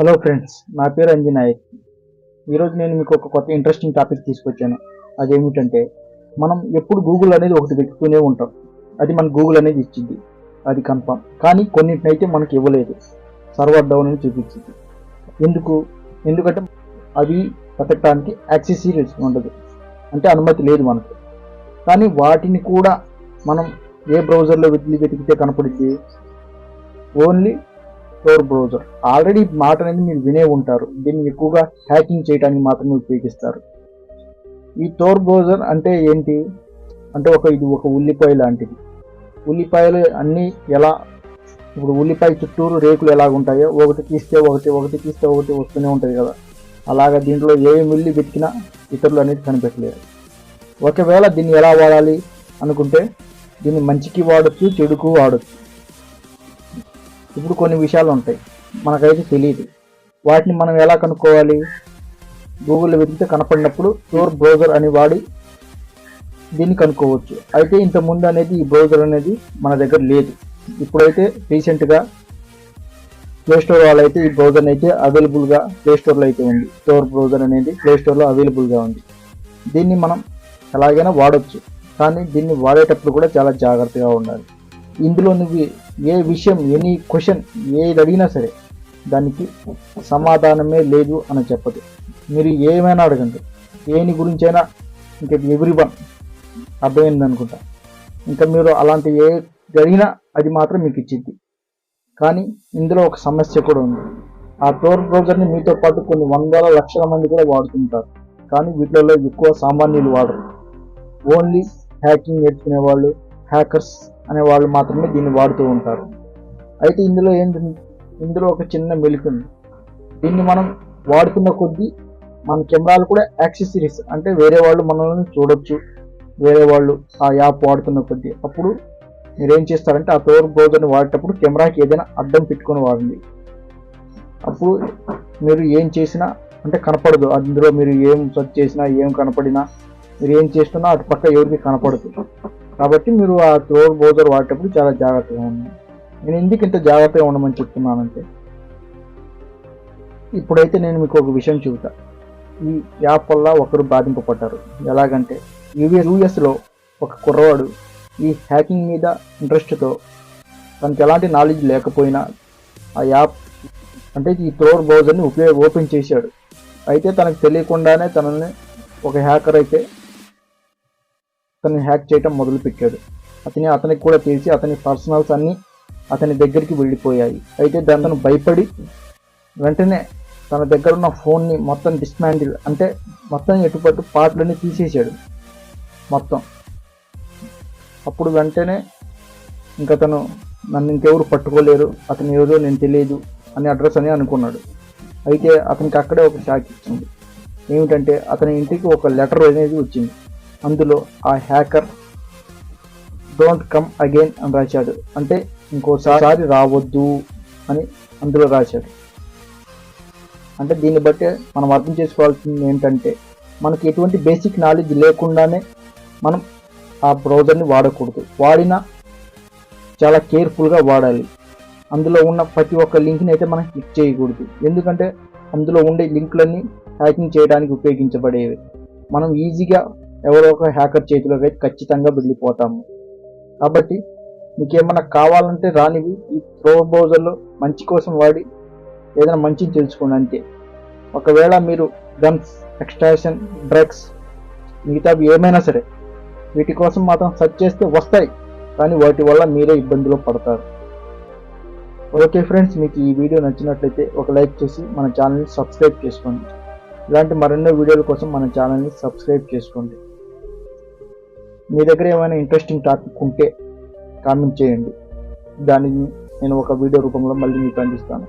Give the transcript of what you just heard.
Hello friends నా పేరు అంజీ నాయక్. ఈరోజు నేను మీకు ఒక కొత్త ఇంట్రెస్టింగ్ టాపిక్ తీసుకొచ్చాను. అదేమిటంటే మనం ఎప్పుడు గూగుల్ అనేది ఒకటి వెతుకుతూనే ఉంటాం. అది మన గూగుల్ అనేది ఇచ్చింది. అది కన్ఫర్మ్ కానీ కొన్నిటినైతే మనకి ఇవ్వలేదు. సర్వర్ డౌన్ అని చూపించింది. ఎందుకు? ఎందుకంటే అవి వెతకడానికి యాక్సెసరీస్ ఉండదు. అంటే అనుమతి లేదు మనకు. కానీ వాటిని కూడా మనం ఏ బ్రౌజర్లో వెతికి వెతికితే కనపడింది ఓన్లీ టోర్ బ్రౌజర్ ఆల్రెడీ మాట అనేది మీరు వినే ఉంటారు. దీన్ని ఎక్కువగా హ్యాకింగ్ చేయడానికి మాత్రమే ఉపయోగిస్తారు. ఈ టోర్ బ్రౌజర్ అంటే ఏంటి? అంటే ఒక ఇది ఒక ఉల్లిపాయ లాంటిది. ఉల్లిపాయలు అన్నీ ఎలా? ఇప్పుడు ఉల్లిపాయ చుట్టూరు రేకులు ఎలా ఉంటాయో ఒకటి తీస్తే ఒకటి ఒకటి తీస్తే ఒకటి వస్తూనే ఉంటుంది కదా. అలాగా దీంట్లో ఏ ఉల్లి వెతికినా ఇతరులు అనేది కనిపెట్టలేరు. ఒకవేళ దీన్ని ఎలా వాడాలి అనుకుంటే దీన్ని మంచికి వాడచ్చు చెడుకు వాడచ్చు. ఇప్పుడు కొన్ని విషయాలు ఉంటాయి. మనకైతే తెలియదు వాటిని మనం ఎలా కనుక్కోవాలి? గూగుల్లో వెతికితే కనపడినప్పుడు స్టోర్ బ్రౌజర్ అని వాడి దీన్ని కనుక్కోవచ్చు. అయితే ఇంతకుముందు అనేది ఈ బ్రౌజర్ అనేది మన దగ్గర లేదు. ఇప్పుడైతే రీసెంట్గా ప్లే స్టోర్ వాళ్ళు అయితే ఈ బ్రౌజర్ అయితే అవైలబుల్గా ప్లే స్టోర్లో అయితే ఉంది. స్టోర్ బ్రౌజర్ అనేది ప్లే స్టోర్లో అవైలబుల్గా ఉంది. దీన్ని మనం ఎలాగైనా వాడవచ్చు కానీ దీన్ని వాడేటప్పుడు కూడా చాలా జాగ్రత్తగా ఉండాలి. ఇందులో నువ్వు ఏ విషయం ఎనీ క్వశ్చన్ ఏది అడిగినా సరే దానికి సమాధానమే లేదు అని చెప్పదు. మీరు ఏమైనా అడగండి. దేని గురించైనా ఇంకా ఎవ్రీ వన్ అర్థమైంది అనుకుంటా. ఇంకా మీరు అలాంటి ఏ జరిగినా అది మాత్రం మీకు ఇచ్చింది కానీ ఇందులో ఒక సమస్య కూడా ఉంది. ఆ టోర్ బ్రౌజర్ని మీతో పాటు కొన్ని వందల లక్షల మంది కూడా వాడుతుంటారు. కానీ వీటిలో ఎక్కువ సామాన్యులు వాడరు. ఓన్లీ హ్యాకింగ్ నేర్చుకునే వాళ్ళు హ్యాకర్స్ అనే వాళ్ళు మాత్రమే దీన్ని వాడుతూ ఉంటారు. అయితే ఇందులో ఏంటి? ఇందులో ఒక చిన్న మెలుకుంది దీన్ని మనం వాడుతున్న కొద్దీ మన కెమెరాలు కూడా యాక్సెసరీస్ అంటే వేరే వాళ్ళు మనల్ని చూడొచ్చు. వేరే వాళ్ళు ఆ యాప్ వాడుతున్న కొద్దీ అప్పుడు మీరు ఏం చేస్తారంటే ఆ టోర్ బ్రౌజర్ని వాడేటప్పుడు కెమెరాకి ఏదైనా అడ్డం పెట్టుకొని వాడండి. అప్పుడు మీరు ఏం చేసినా అంటే కనపడదు. అందులో మీరు ఏం సెర్చ్ చేసినా ఏం కనపడినా మీరు ఏం చేస్తున్నా అటు పక్క ఎవరికి కనపడదు. కాబట్టి మీరు ఆ త్రోర్ బ్రౌజర్ వాడేటప్పుడు చాలా జాగ్రత్తగా ఉండండి. నేను ఎందుకు ఇంత జాగ్రత్తగా ఉండమని చెప్తున్నానంటే ఇప్పుడైతే నేను మీకు ఒక విషయం చెబుతా. ఈ యాప్ వల్ల ఒకరు బాధింపబడ్డారు. ఎలాగంటే యూఎస్ యూఎస్లో ఒక కుర్రవాడు ఈ హ్యాకింగ్ మీద ఇంట్రెస్ట్తో తనకి ఎలాంటి నాలెడ్జ్ లేకపోయినా ఆ యాప్ అంటే ఈ త్రోర్ బ్రౌజర్ని ఉపయోగ ఓపెన్ చేశాడు. అయితే తనకు తెలియకుండానే తనని ఒక హ్యాకర్ అయితే అతన్ని హ్యాక్ చేయటం మొదలుపెట్టాడు. అతని అతనికి కూడా తెలిసి అతని పర్సనల్స్ అన్నీ అతని దగ్గరికి వెళ్ళిపోయాయి. అయితే దాని అతను భయపడి వెంటనే తన దగ్గర ఉన్న ఫోన్ని మొత్తం డిస్మాండిల్ అంటే మొత్తం ఎటుపట్టు పార్ట్లన్నీ తీసేసాడు మొత్తం. అప్పుడు వెంటనే ఇంకా తను నన్ను ఇంకెవరు పట్టుకోలేరు అతను ఏదో నేను తెలియదు అని అడ్రస్ అని అనుకున్నాడు. అయితే అతనికి అక్కడే ఒక షాక్ ఇచ్చింది. ఏమిటంటే అతని ఇంటికి ఒక లెటర్ అనేది వచ్చింది. అందులో ఆ హ్యాకర్ డోంట్ కమ్ అగైన్ అని రాశాడు. అంటే ఇంకోసారి రావద్దు అని అందులో రాశాడు. అంటే దీన్ని బట్టి మనం అర్థం చేసుకోవాల్సింది ఏంటంటే మనకి ఎటువంటి బేసిక్ నాలెడ్జ్ లేకుండానే మనం ఆ బ్రౌజర్ని వాడకూడదు. వాడినా చాలా కేర్ఫుల్గా వాడాలి. అందులో ఉన్న ప్రతి ఒక్క లింక్ని అయితే మనం క్లిక్ చేయకూడదు. ఎందుకంటే అందులో ఉండే లింక్లన్నీ హ్యాకింగ్ చేయడానికి ఉపయోగించబడేవి. మనం ఈజీగా ఎవరో ఒక హ్యాకర్ చేతిలోకి అయితే ఖచ్చితంగా వెళ్ళిపోతాము కాబట్టి మీకు ఏమైనా కావాలంటే రానివి ఈ ప్రో బ్రౌజర్లో మంచి కోసం వాడి ఏదైనా మంచిని తెలుసుకోండి అంతే. ఒకవేళ మీరు గన్స్ ఎక్స్ట్రాషన్ డ్రగ్స్ మిగతావి ఏమైనా సరే వీటి కోసం మాత్రం సెర్చ్ చేస్తే వస్తాయి. కానీ వాటి వల్ల మీరే ఇబ్బందులు పడతారు. ఓకే ఫ్రెండ్స్ మీకు ఈ వీడియో నచ్చినట్లయితే ఒక లైక్ చేసి మన ఛానల్ని సబ్స్క్రైబ్ చేసుకోండి. ఇలాంటి మరెన్నో వీడియోల కోసం మన ఛానల్ని సబ్స్క్రైబ్ చేసుకోండి. మీ దగ్గర ఏమైనా ఇంట్రెస్టింగ్ టాపిక్ ఉంటే కామెంట్ చేయండి. దానిని నేను ఒక వీడియో రూపంలో మళ్ళీ మీకు అందిస్తాను.